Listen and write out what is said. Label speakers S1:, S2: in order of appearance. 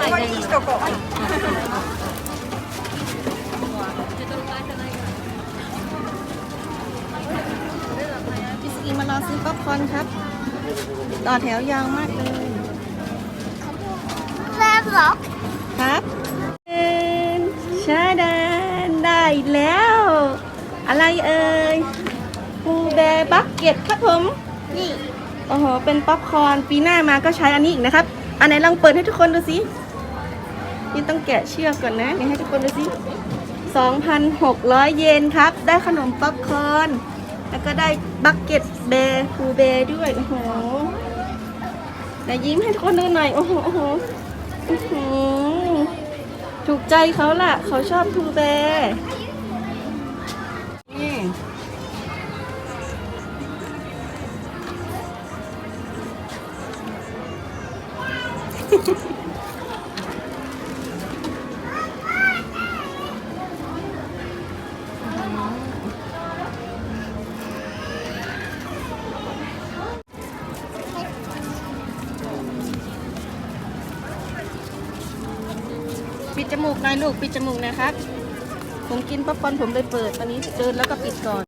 S1: 終わりพี่สก
S2: มารอซื้อป๊อปคอนครับ ต่อแถวยาวมากเลยแซ่บหรอครับชาดานได้แล้ว อะไรเอ่ยปูแบบักเก็ตครับผม นี่ โอ้โห เป็นป๊อปคอนปีหน้ามาก็ใช้อันนี้อีกนะครับ อันไหนลองเปิดให้ทุกคนดูสินี่ต้องแกะเชือกก่อนนะนี่ให้ทุกคนดูสิ2,600 เยนครับ ได้ขนมป๊อปคอร์นแล้วก็ได้บักเก็ตแบร์ฟูแบร์ด้วย โอ้โหแต่ยิ้มให้ทุกคนดูหน่อย โอ้โหโอ้โหถูกใจเขาล่ะ เขาชอบฟูแบร์ ปิดจมูกหน่อยลูก ปิดจมูกนะครับ ผมกินป๊อปคอร์นผมเลยเปิดตอนนี้เดินแล้วก็ปิดก่อน